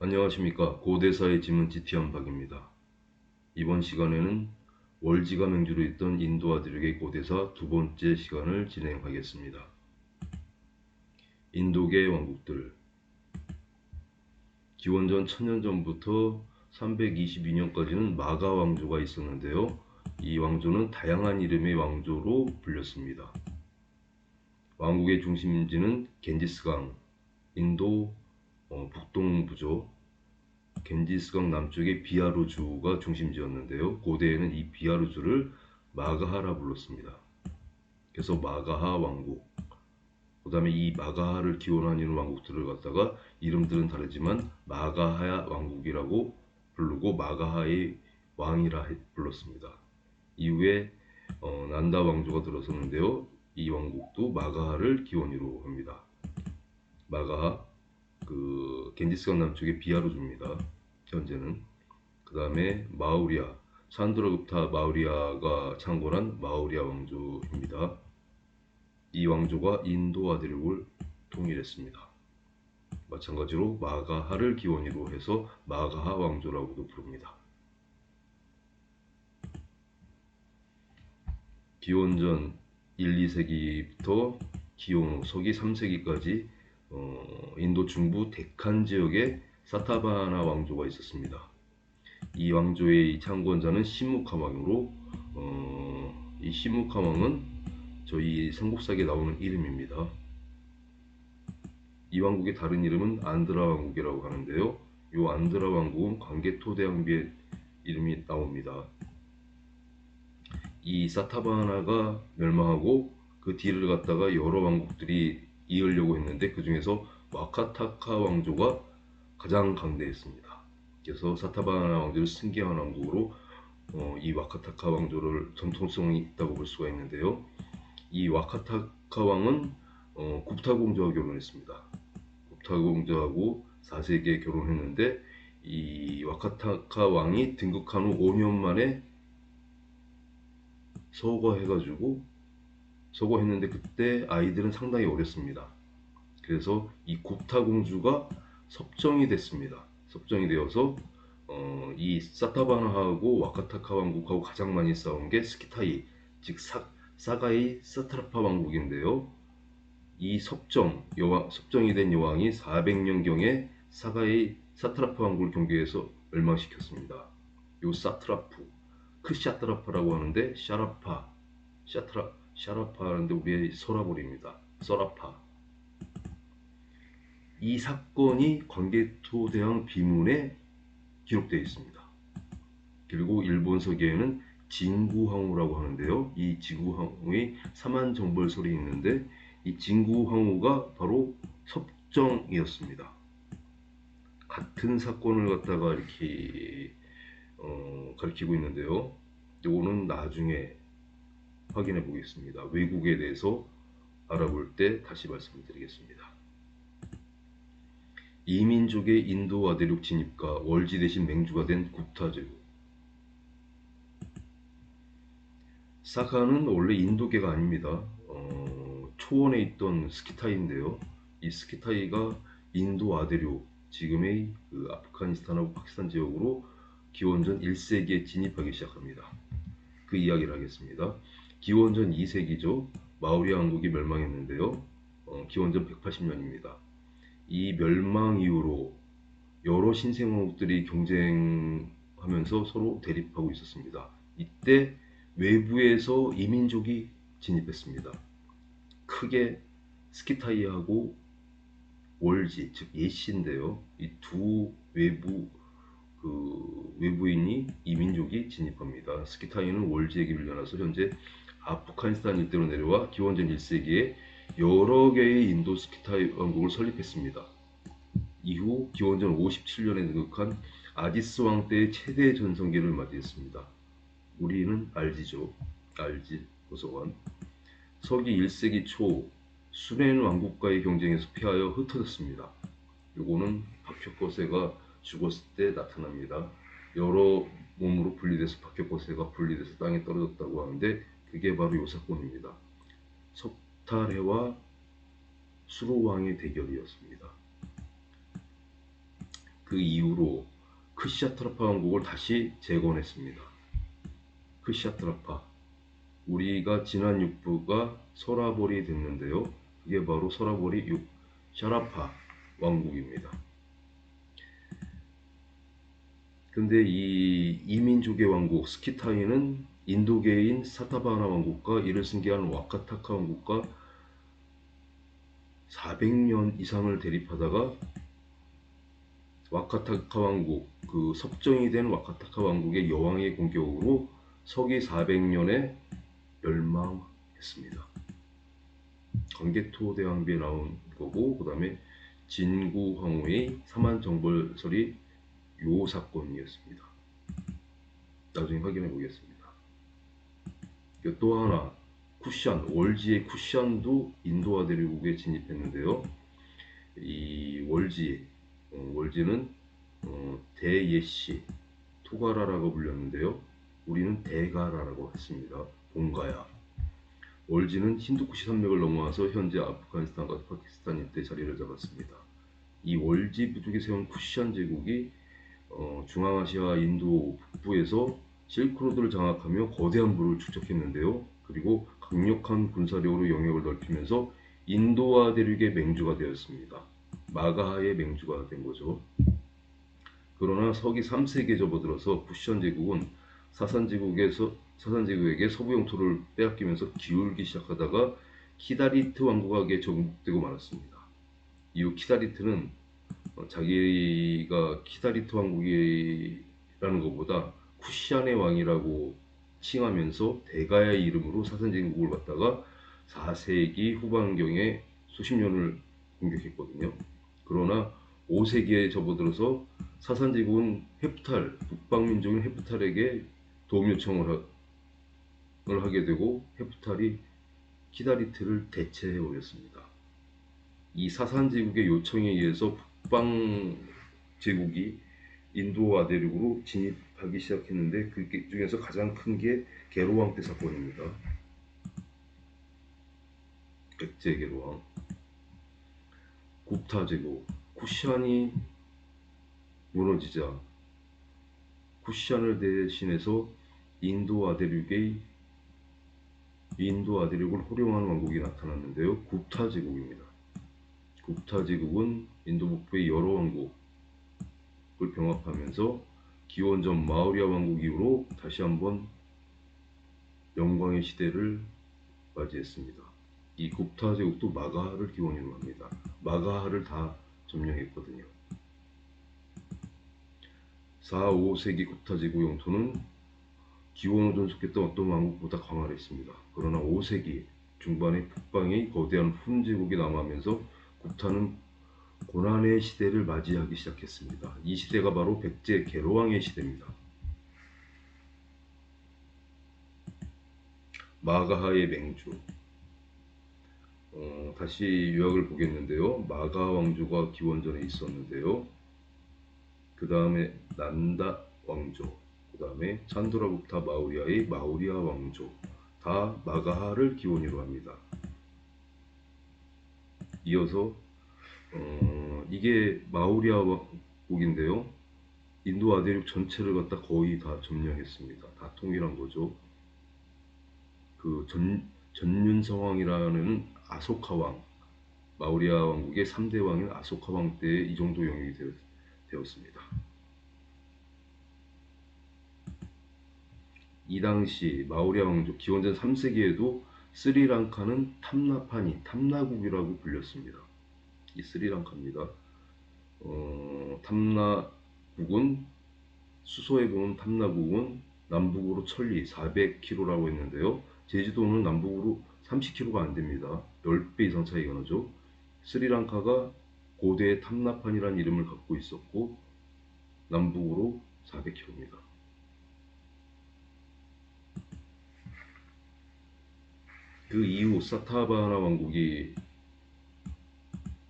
안녕하십니까 고대사의 지문 지티한 박입니다. 이번 시간에는 월지가 맹주로 있던 인도 아들에게 고대사 두 번째 시간을 진행하겠습니다. 인도계 왕국들 기원전 1000년 전부터 322년까지는 마가 왕조가 있었는데요. 이 왕조는 다양한 이름의 왕조로 불렸습니다. 왕국의 중심지는 겐지스강, 인도 어, 북동부죠. 겐지스강 남쪽의 비아루주가 중심지였는데요. 고대에는 이 비아루주를 마가하라 불렀습니다. 그래서 마가하 왕국. 그 다음에 이 마가하를 기원하는 왕국들을 갖다가 이름들은 다르지만 마가하 왕국이라고 부르고 마가하의 왕이라 불렀습니다. 이후에 어, 난다 왕조가 들어섰는데요. 이 왕국도 마가하를 기원으로 합니다. 마가하 그 겐지스강 남쪽의 비아루주입니다. 현재는 그 다음에 마우리아 산드라급타 마우리아가 창건한 마우리아 왕조입니다. 이 왕조가 인도 아대륙을 통일했습니다. 마찬가지로 마가하를 기원으로 해서 마가하 왕조라고도 부릅니다. 기원전 1, 2세기부터 기원 후 서기 3세기까지 어, 인도 중부 데칸 지역에 사타바나 왕조가 있었습니다. 이 왕조의 창건자는 시무카 왕으로 어, 이 시무카 왕은 저희 삼국사기에 나오는 이름입니다. 이 왕국의 다른 이름은 안드라 왕국이라고 하는데요. 이 안드라 왕국은 광개토 대왕비의 이름이 나옵니다. 이 사타바나가 멸망하고 그 뒤를 갖다가 여러 왕국들이 이으려고 했는데 그 중에서 와카타카 왕조가 가장 강대했습니다. 그래서 사타바나 왕조를 승계한 왕국으로 어, 이 와카타카 왕조를 전통성이 있다고 볼 수가 있는데요. 이 와카타카 왕은 어, 굽타 공주와 결혼했습니다. 굽타 공주하고 4세기에 결혼했는데 이 와카타카 왕이 등극한 후 5년 만에 서거해가지고 서거했는데 그때 아이들은 상당히 어렸습니다. 그래서 이 굽타 공주가 섭정이 됐습니다. 섭정이 되어서 어, 이 사타바나하고 와카타카 왕국하고 가장 많이 싸운 게 스키타이, 즉 사, 사가이 사트라파 왕국인데요. 이 섭정, 여왕, 섭정이 된 여왕이 400년 경에 사가이 사트라파 왕국을 경계해서 멸망시켰습니다. 요 사트라프, 크샤트라파라고 하는데 샤라파, 샤트라, 샤라파 하는데 우리의 소라볼입니다. 소라파. 이 사건이 광개토 대왕 비문에 기록되어 있습니다. 그리고 일본 서기에는 진구황후라고 하는데요. 이 진구황후의 사만 정벌설이 있는데 이 진구황후가 바로 섭정이었습니다. 같은 사건을 갖다가 이렇게 어, 가리키고 있는데요. 이거는 나중에 확인해 보겠습니다. 외국에 대해서 알아볼 때 다시 말씀드리겠습니다. 이민족의 인도 아대륙 진입과 월지 대신 맹주가 된 굽타 제국. 사카는 원래 인도계가 아닙니다. 어, 초원에 있던 스키타이인데요. 이 스키타이가 인도 아대륙, 지금의 그 아프가니스탄하고 파키스탄 지역으로 기원전 1세기에 진입하기 시작합니다. 그 이야기를 하겠습니다. 기원전 2세기죠. 마우리 왕국이 멸망했는데요. 어, 기원전 180년입니다. 이 멸망 이후로 여러 신생왕국들이 경쟁하면서 서로 대립하고 있었습니다. 이때 외부에서 이민족이 진입했습니다. 크게 스키타이하고 월지, 즉 예시인데요. 이 두 외부 그 외부인이 이민족이 진입합니다. 스키타이는 월지에게 밀려나서 현재 아프가니스탄 일대로 내려와 기원전 1세기에 여러 개의 인도 스키타이 왕국을 설립했습니다. 이후 기원전 57년에 등극한 아디스 왕 때의 최대 전성기를 맞이했습니다. 우리는 알지죠. 알지 도서관. 서기 1세기 초 수레는 왕국과의 경쟁에서 피하여 흩어졌습니다. 요거는 박혁거세가 죽었을 때 나타납니다. 여러 몸으로 분리돼서 박혁거세가 분리돼서 땅에 떨어졌다고 하는데 그게 바로 요 사건입니다. 석탈해와 수로왕의 대결이었습니다. 그 이후로 크시아트라파 왕국을 다시 재건했습니다. 크시아트라파 우리가 지난 육부가 서라볼이 됐는데요. 그게 바로 서라볼이 육 샤라파 왕국입니다. 근데 이 이민족의 왕국 스키타이는 인도계인 사타바나 왕국과 이를 승계한 와카타카 왕국과 400년 이상을 대립하다가 와카타카 왕국 그 섭정이 된 와카타카 왕국의 여왕의 공격으로 서기 400년에 멸망했습니다. 관개토 대왕비에 나온 거고 그 다음에 진구 황후의 사만 정벌설이 요 사건이었습니다. 나중에 확인해 보겠습니다. 그또 하나 쿠션 월지의 쿠션도 인도와 대륙에 진입했는데요. 이 월지 어, 월지는 어, 대예시 토가라라고 불렸는데요. 우리는 대가라라고 했습니다. 본가야. 월지는 힌두쿠시 산맥을 넘어와서 현재 아프가니스탄과 파키스탄 일대 자리를 잡았습니다. 이 월지 부족이 세운 쿠시안 제국이 어, 중앙아시아 인도 북부에서 실크로드를 장악하며 거대한 부를 축적했는데요. 그리고 강력한 군사력으로 영역을 넓히면서 인도와 대륙의 맹주가 되었습니다. 마가하의 맹주가 된 거죠. 그러나 서기 3세기에 접어들어서 쿠시안 제국은 사산 제국에서 사산 제국에게 서부 영토를 빼앗기면서 기울기 시작하다가 키다리트 왕국에게 정복되고 말았습니다. 이후 키다리트는 어, 자기가 키다리트 왕국이라는 것보다 쿠시안의 왕이라고 칭하면서 대가의 이름으로 사산 제국을 갖다가 4세기 후반경에 수십 년을 공격했거든요. 그러나 5세기에 접어들어서 사산 제국은 헤프탈 북방민족인 헤프탈에게 도움 요청을 하게 되고 헤프탈이 키다리트를 대체해 버렸습니다. 이 사산 제국의 요청에 의해서 북방 제국이 인도와 대륙으로 진입 하기 시작했는데 그 중에서 가장 큰게 게로왕 때 사건입니다. 백제 게로왕, 굽타 제국, 쿠시안이 무너지자 쿠시안을 대신해서 인도 아대륙의 인도 아대륙을 호령하는 왕국이 나타났는데요. 굽타 제국입니다. 굽타 제국은 인도 북부의 여러 왕국을 병합하면서 기원전 마우리아 왕국 이후로 다시 한번 영광의 시대를 맞이했습니다. 이 굽타 제국도 마가하를 기원으로 합니다. 마가하를 다 점령했거든요. 4, 5세기 굽타 제국 영토는 기원을 존속했던 어떤 왕국보다 강화했습니다. 그러나 5세기 중반에 북방의 거대한 훈 제국이 남하면서 굽타는 고난의 시대를 맞이하기 시작했습니다. 이 시대가 바로 백제 개로왕의 시대입니다. 마가하의 맹주. 어, 다시 요약을 보겠는데요. 마가 왕조가 기원전에 있었는데요. 그 다음에 난다 왕조, 그 다음에 찬도라국타 마우리아의 마우리아 왕조, 다 마가하를 기원으로 합니다. 이어서 어, 이게 마우리아 왕국인데요. 인도 아대륙 전체를 갖다 거의 다 점령했습니다. 다 통일한 거죠. 그 전, 전윤성왕이라는 아소카 왕, 마우리아 왕국의 3대 왕인 아소카 왕 때 이 정도 영역이 되었, 되었습니다. 이 당시 마우리아 왕족 기원전 3세기에도 스리랑카는 탐나파니, 탐나국이라고 불렸습니다. 이 스리랑카입니다. 어, 탐나국은 수소에 보면 탐나국은 남북으로 천리 400km라고 했는데요. 제주도는 남북으로 30km가 안 됩니다. 10배 이상 차이가 나죠. 스리랑카가 고대 탐나판이라는 이름을 갖고 있었고 남북으로 400km입니다. 그 이후 사타바나 왕국이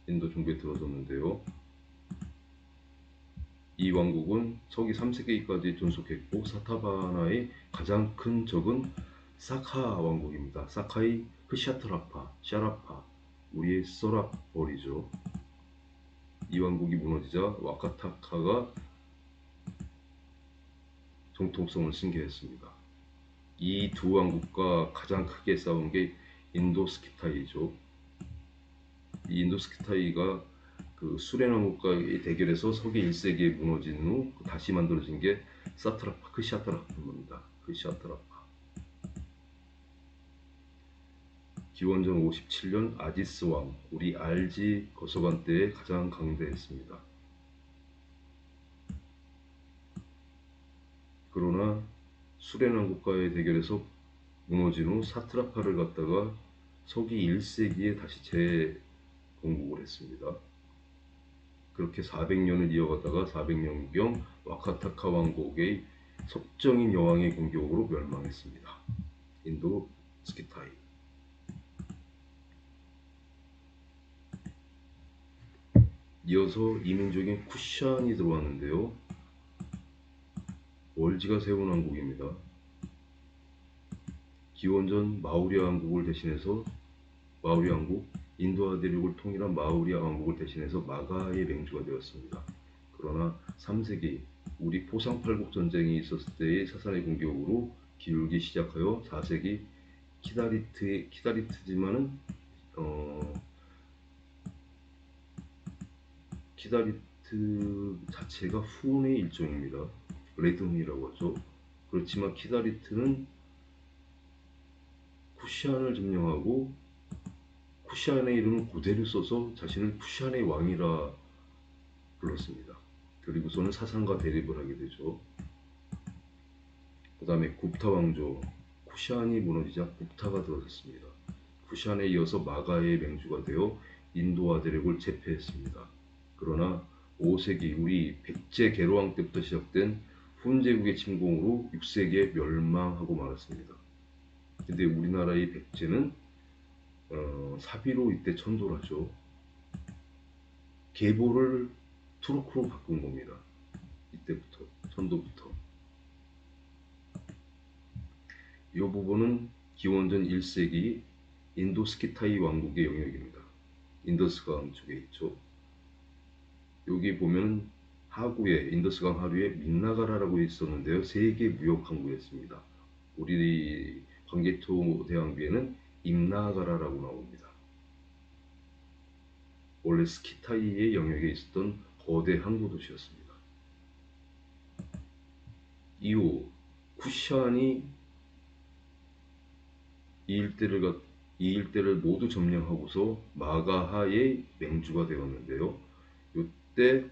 인도 정부에 들어섰는데요. 이 왕국은 서기 3세기까지 존속했고 사타바나의 가장 큰 적은 사카 왕국입니다. 사카의 크샤트라파, 샤라파, 우리의 서라벌이죠. 이 왕국이 무너지자 와카타카가 정통성을 승계했습니다. 이 두 왕국과 가장 크게 싸운 게 인도스키타이죠. 이 인도스키타이가 그 수레 왕국과의 대결에서 서기 1세기에 무너진 후 다시 만들어진 게 사트라파 크샤트라파입니다. 크샤트라파. 기원전 57년 아디스 왕, 우리 알지 거서관 때에 가장 강대했습니다. 그러나 수레난 국가의 대결에서 무너진 후 사트라파를 갖다가 서기 1세기에 다시 재 건국을 했습니다. 그렇게 400년을 이어가다가 400년경 와카타카 왕국의 섭정인 여왕의 공격으로 멸망했습니다. 인도 스키타이. 이어서 이민족인 쿠샨이 들어왔는데요. 월지가 세운 왕국입니다. 기원전 마우리아 왕국을 대신해서 마우리아 왕국, 인도와 대륙을 통일한 마우리아 왕국을 대신해서 마가의 맹주가 되었습니다. 그러나 3세기 우리 포상팔국 전쟁이 있었을 때의 사산의 공격으로 기울기 시작하여 4세기 키다리트 키다리트지만은 어, 키다리트 자체가 후운의 일종입니다. 레드문이라고 하죠. 그렇지만 키다리트는 쿠시안을 점령하고 쿠시안의 이름을 그대로 써서 자신을 쿠시안의 왕이라 불렀습니다. 그리고서는 사상과 대립을 하게 되죠. 그 다음에 굽타 왕조 쿠시안이 무너지자 굽타가 들어섰습니다. 쿠시안에 이어서 마가의 맹주가 되어 인도와 대륙을 제패했습니다. 그러나 5세기 우리 백제 개로왕 때부터 시작된 훈제국의 침공으로 6세기에 멸망하고 말았습니다. 근데 우리나라의 백제는 어, 사비로 이때 천도를 하죠. 계보를 투르크로 바꾼 겁니다. 이때부터 천도부터. 이 부분은 기원전 1세기 인도 스키타이 왕국의 영역입니다. 인더스강 쪽에 있죠. 여기 보면 하구에 인더스강 하류에 민나가라라고 있었는데요. 세계 무역 항구였습니다. 우리 광개토 대왕비에는 임나가라라고 나옵니다. 원래 스키타이의 영역에 있었던 거대 항구 도시였습니다. 이후 쿠샨이 이 일대를 이 일대를 모두 점령하고서 마가하의 맹주가 되었는데요. 이때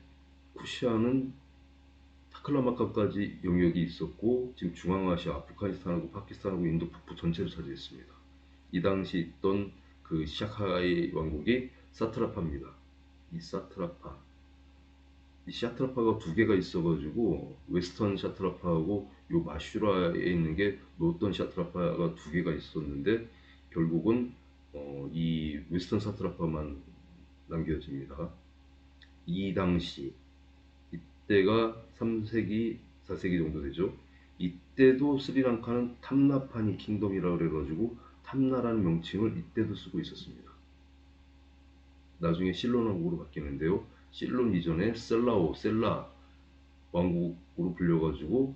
쿠시아는 타클라마카까지 영역이 있었고 지금 중앙아시아, 아프가니스탄하고 파키스탄하고 인도 북부 전체를 차지했습니다. 이 당시 있던 그 시아카의 왕국이 사트라파입니다. 이 사트라파 이 샤트라파가 두 개가 있어가지고 웨스턴 샤트라파하고 요 마슈라에 있는 게 노던 샤트라파가 두 개가 있었는데 결국은 어, 이 웨스턴 사트라파만 남겨집니다. 이 당시 이때가 3세기, 4세기 정도 되죠. 이때도 스리랑카는 탐나파니 킹덤이라고 그래가지고 탐나라는 명칭을 이때도 쓰고 있었습니다. 나중에 실론 왕국으로 바뀌는데요. 실론 이전에 셀라오, 셀라 왕국으로 불려가지고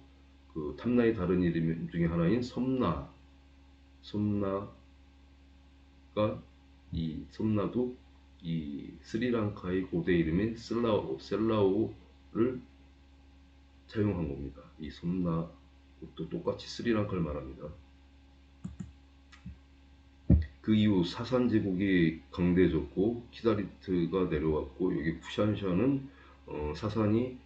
그 탐나의 다른 이름 중에 하나인 섬나, 섬나가 이 섬나도 이 스리랑카의 고대 이름인 셀라오, 셀라오를 사용한 겁니다. 이 섬나도 똑같이 스리랑카를 말합니다. 그 이후 사산 제국이 강대해졌고 키다리트가 내려왔고 여기 쿠샨샤는 어, 사산이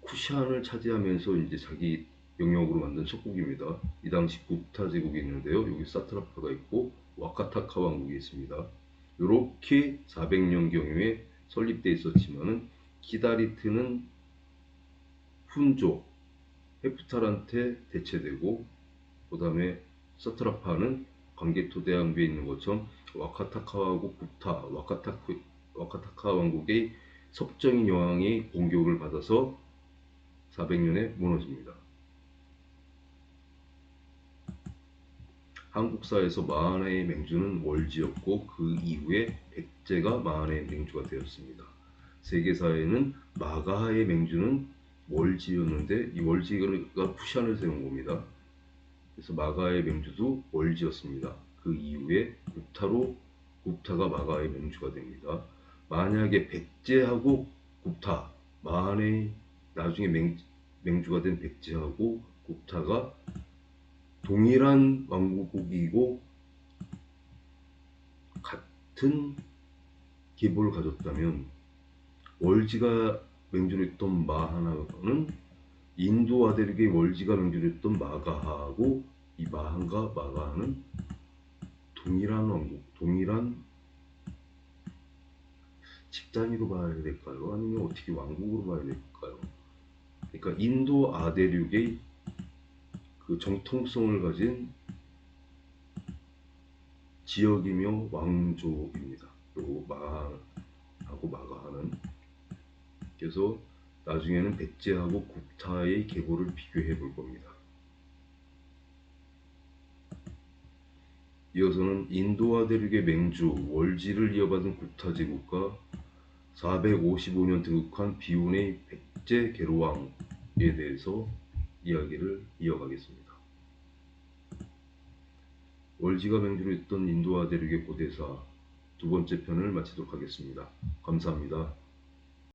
쿠샨을 차지하면서 이제 자기 영역으로 만든 속국입니다. 이 당시 굽타 제국이 있는데요. 여기 사트라파가 있고 와카타카 왕국이 있습니다. 이렇게 400년 경유에 설립돼 있었지만은 키다리트는 훈족 헤프탈한테 대체되고 그 다음에 서트라파는 관계토대왕비에 있는 것처럼 와카타카하고 굽타 와카타크, 와카타카 왕국의 섭정인 여왕의 공격을 받아서 400년에 무너집니다. 한국사에서 마하나의 맹주는 월지였고 그 이후에 백제가 마하나의 맹주가 되었습니다. 세계사에는 마가하의 맹주는 월지였는데 이 월지가 푸샨을 세운 겁니다. 그래서 마가의 맹주도 월지였습니다. 그 이후에 굽타로 굽타가 마가의 맹주가 됩니다. 만약에 백제하고 굽타, 마한의 나중에 맹, 맹주가 된 백제하고 굽타가 동일한 왕국이고 같은 계보를 가졌다면 월지가 맹주를 했던 마하나는 인도 아데르게 월지가 맹주를 했던 마가하고 이 마한과 마가하는 동일한 왕국, 동일한 집단위로 봐야 될까요? 아니면 어떻게 왕국으로 봐야 될까요? 그러니까 인도 아대륙의 그 정통성을 가진 지역이며 왕조입니다. 그리고 마하고 마가하는 그래서 나중에는 백제하고 국타의 계보를 비교해 볼 겁니다. 이어서는 인도와 대륙의 맹주 월지를 이어받은 국타 제국과 455년 등극한 비운의 백제 계로왕에 대해서 이야기를 이어가겠습니다. 월지가 맹주로 있던 인도와 대륙의 고대사 두 번째 편을 마치도록 하겠습니다. 감사합니다.